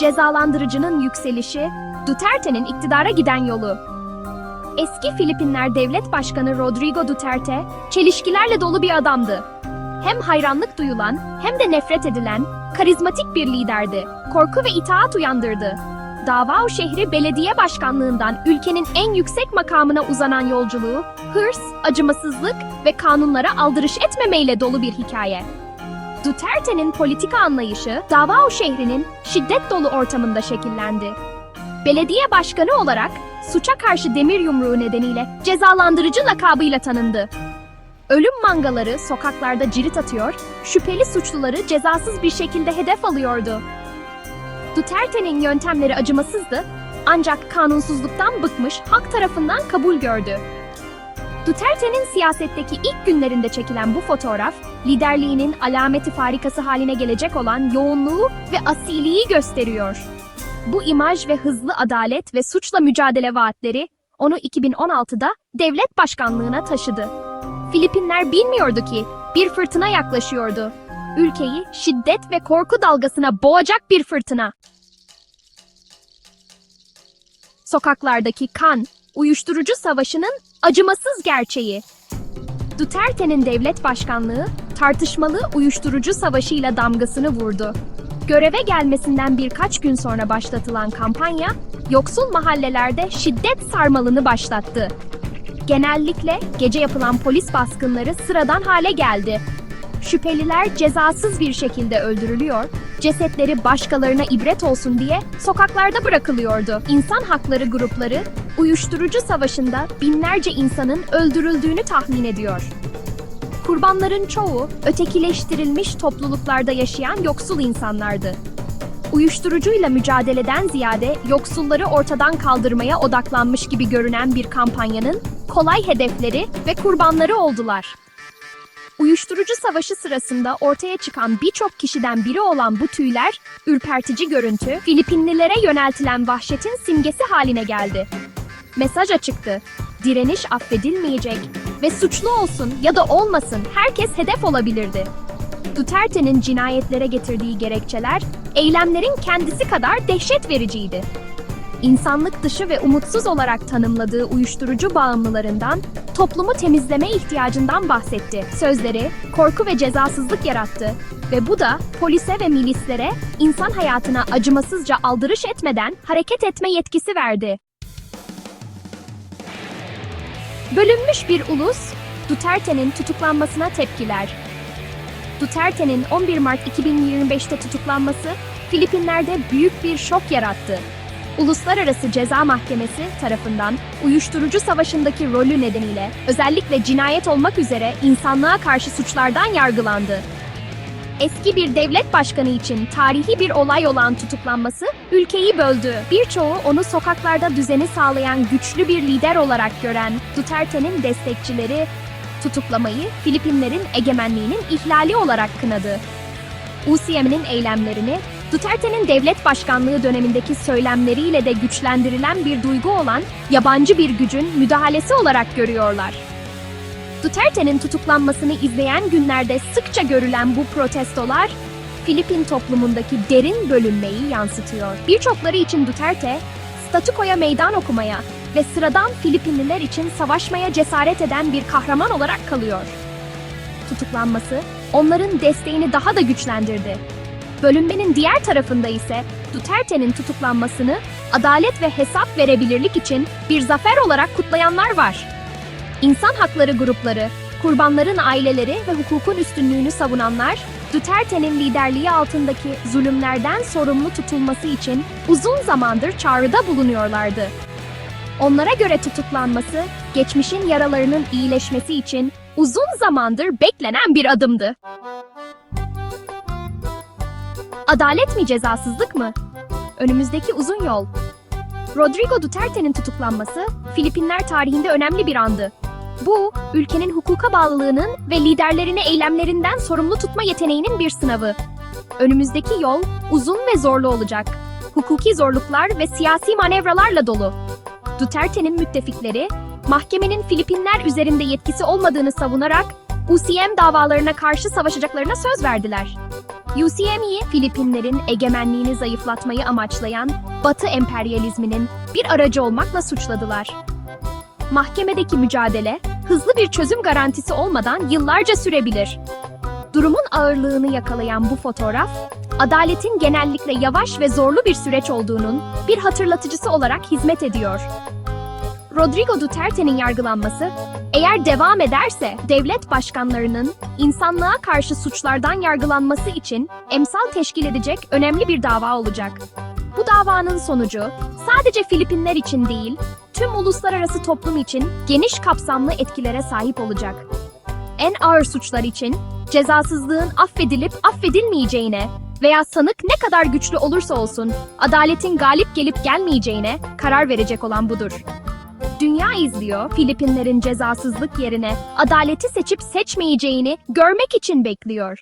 cezalandırıcının yükselişi, Duterte'nin iktidara giden yolu. Eski Filipinler Devlet Başkanı Rodrigo Duterte, çelişkilerle dolu bir adamdı. Hem hayranlık duyulan hem de nefret edilen, karizmatik bir liderdi. Korku ve itaat uyandırdı. Davao şehri belediye başkanlığından ülkenin en yüksek makamına uzanan yolculuğu, hırs, acımasızlık ve kanunlara aldırış etmemeyle dolu bir hikaye. Duterte'nin politika anlayışı Davao şehrinin şiddet dolu ortamında şekillendi. Belediye başkanı olarak suça karşı demir yumruğu nedeniyle cezalandırıcı lakabıyla tanındı. Ölüm mangaları sokaklarda cirit atıyor, şüpheli suçluları cezasız bir şekilde hedef alıyordu. Duterte'nin yöntemleri acımasızdı ancak kanunsuzluktan bıkmış halk tarafından kabul gördü. Duterte'nin siyasetteki ilk günlerinde çekilen bu fotoğraf, liderliğinin alameti farikası haline gelecek olan yoğunluğu ve asiliği gösteriyor. Bu imaj ve hızlı adalet ve suçla mücadele vaatleri onu 2016'da devlet başkanlığına taşıdı. Filipinler bilmiyordu ki bir fırtına yaklaşıyordu. Ülkeyi şiddet ve korku dalgasına boğacak bir fırtına. Sokaklardaki kan, uyuşturucu savaşının acımasız gerçeği. Duterte'nin devlet başkanlığı tartışmalı uyuşturucu savaşıyla damgasını vurdu. Göreve gelmesinden birkaç gün sonra başlatılan kampanya, yoksul mahallelerde şiddet sarmalını başlattı. Genellikle gece yapılan polis baskınları sıradan hale geldi. Şüpheliler cezasız bir şekilde öldürülüyor, cesetleri başkalarına ibret olsun diye sokaklarda bırakılıyordu. İnsan hakları grupları uyuşturucu savaşında binlerce insanın öldürüldüğünü tahmin ediyor. Kurbanların çoğu ötekileştirilmiş topluluklarda yaşayan yoksul insanlardı. Uyuşturucuyla mücadeleden ziyade yoksulları ortadan kaldırmaya odaklanmış gibi görünen bir kampanyanın kolay hedefleri ve kurbanları oldular. Uyuşturucu savaşı sırasında ortaya çıkan birçok kişiden biri olan bu tüyler, ürpertici görüntü, Filipinlilere yöneltilen vahşetin simgesi haline geldi. Mesaj açıktı. Direniş affedilmeyecek ve suçlu olsun ya da olmasın herkes hedef olabilirdi. Duterte'nin cinayetlere getirdiği gerekçeler, eylemlerin kendisi kadar dehşet vericiydi. İnsanlık dışı ve umutsuz olarak tanımladığı uyuşturucu bağımlılarından, toplumu temizleme ihtiyacından bahsetti. Sözleri korku ve cezasızlık yarattı ve bu da polise ve milislere insan hayatına acımasızca aldırış etmeden hareket etme yetkisi verdi. Bölünmüş bir ulus, Duterte'nin tutuklanmasına tepkiler. Duterte'nin 11 Mart 2025'te tutuklanması Filipinler'de büyük bir şok yarattı. Uluslararası Ceza Mahkemesi tarafından uyuşturucu savaşındaki rolü nedeniyle özellikle cinayet olmak üzere insanlığa karşı suçlardan yargılandı. Eski bir devlet başkanı için tarihi bir olay olan tutuklanması ülkeyi böldü. Birçoğu onu sokaklarda düzeni sağlayan güçlü bir lider olarak gören Duterte'nin destekçileri tutuklamayı Filipinlerin egemenliğinin ihlali olarak kınadı. UCM'nin eylemlerini Duterte'nin devlet başkanlığı dönemindeki söylemleriyle de güçlendirilen bir duygu olan yabancı bir gücün müdahalesi olarak görüyorlar. Duterte'nin tutuklanmasını izleyen günlerde sıkça görülen bu protestolar, Filipin toplumundaki derin bölünmeyi yansıtıyor. Birçokları için Duterte, statükoya meydan okumaya ve sıradan Filipinliler için savaşmaya cesaret eden bir kahraman olarak kalıyor. Tutuklanması, onların desteğini daha da güçlendirdi. Bölünmenin diğer tarafında ise Duterte'nin tutuklanmasını adalet ve hesap verebilirlik için bir zafer olarak kutlayanlar var. İnsan hakları grupları, kurbanların aileleri ve hukukun üstünlüğünü savunanlar, Duterte'nin liderliği altındaki zulümlerden sorumlu tutulması için uzun zamandır çağrıda bulunuyorlardı. Onlara göre tutuklanması, geçmişin yaralarının iyileşmesi için uzun zamandır beklenen bir adımdı. Adalet mi cezasızlık mı? Önümüzdeki uzun yol. Rodrigo Duterte'nin tutuklanması Filipinler tarihinde önemli bir andı. Bu, ülkenin hukuka bağlılığının ve liderlerini eylemlerinden sorumlu tutma yeteneğinin bir sınavı. Önümüzdeki yol uzun ve zorlu olacak. Hukuki zorluklar ve siyasi manevralarla dolu. Duterte'nin müttefikleri, mahkemenin Filipinler üzerinde yetkisi olmadığını savunarak UCM davalarına karşı savaşacaklarına söz verdiler. UCME, Filipinlerin egemenliğini zayıflatmayı amaçlayan Batı emperyalizminin bir aracı olmakla suçladılar. Mahkemedeki mücadele, hızlı bir çözüm garantisi olmadan yıllarca sürebilir. Durumun ağırlığını yakalayan bu fotoğraf, adaletin genellikle yavaş ve zorlu bir süreç olduğunun bir hatırlatıcısı olarak hizmet ediyor. Rodrigo Duterte'nin yargılanması, eğer devam ederse devlet başkanlarının insanlığa karşı suçlardan yargılanması için emsal teşkil edecek önemli bir dava olacak. Bu davanın sonucu sadece Filipinler için değil, tüm uluslararası toplum için geniş kapsamlı etkilere sahip olacak. En ağır suçlar için cezasızlığın affedilip affedilmeyeceğine veya sanık ne kadar güçlü olursa olsun adaletin galip gelip gelmeyeceğine karar verecek olan budur. Dünya izliyor, Filipinlerin cezasızlık yerine adaleti seçip seçmeyeceğini görmek için bekliyor.